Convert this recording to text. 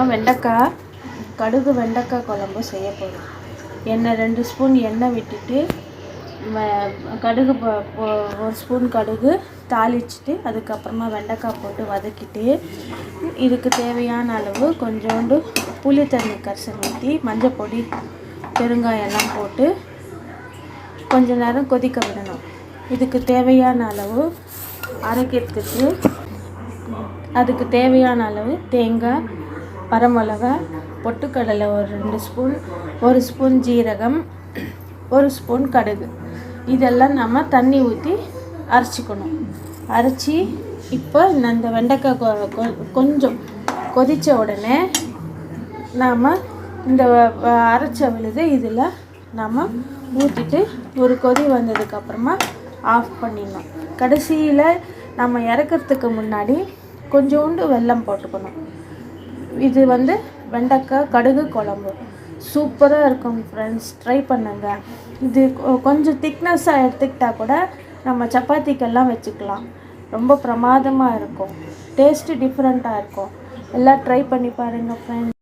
அப்புறம் வெண்டைக்காய் கடுகு வெண்டைக்காய் குழம்பு செய்ய போகிறோம் எண்ணெய் ரெண்டு ஸ்பூன் எண்ணெய் விட்டுட்டு கடுகு ஒரு ஸ்பூன் கடுகு தாளிச்சிட்டு அதுக்கப்புறமா வெண்டைக்காய் போட்டு வதக்கிட்டு இதுக்கு தேவையான அளவு கொஞ்சோண்டு புளி தண்ணி கரைசல் ஊற்றி மஞ்சள் பொடி பெருங்காயம் எல்லாம் போட்டு கொஞ்ச நேரம் கொதிக்க விடணும். இதுக்கு தேவையான அளவு அரைக்கிறதுக்கு அதுக்கு தேவையான அளவு தேங்காய் வரமிளகா பொட்டுக்கடலை ஒரு ரெண்டு ஸ்பூன் ஒரு ஸ்பூன் ஜீரகம் ஒரு ஸ்பூன் கடுகு. இதெல்லாம் நம்ம தண்ணி ஊற்றி அரைச்சிக்கணும். அரைச்சி இப்போ இந்த வெண்டைக்காய் கொ- கொ- கொஞ்சம் கொதித்த உடனே நாம் இந்த அரைச்ச விழுது இதில் நாம் ஊற்றிட்டு ஒரு கொதி வந்ததுக்கப்புறமா ஆஃப் பண்ணிடணும். கடைசியில் நம்ம இறக்கிறதுக்கு முன்னாடி கொஞ்சோண்டு வெல்லம் போட்டுக்கணும். இது வந்து வெண்டைக்காய் கடுகு குழம்பு. சூப்பராக இருக்கும் ஃப்ரெண்ட்ஸ் ட்ரை பண்ணுங்கள் இது கொஞ்சம் திக்னஸ்ஸாக எடுத்துக்கிட்டால் கூட நம்ம சப்பாத்திக்கெல்லாம் வச்சுக்கலாம். ரொம்ப பிரமாதமாக இருக்கும். டேஸ்ட்டு டிஃப்ரெண்ட்டாக இருக்கும். எல்லாம் ட்ரை பண்ணி பாருங்கள் ஃப்ரெண்ட்ஸ்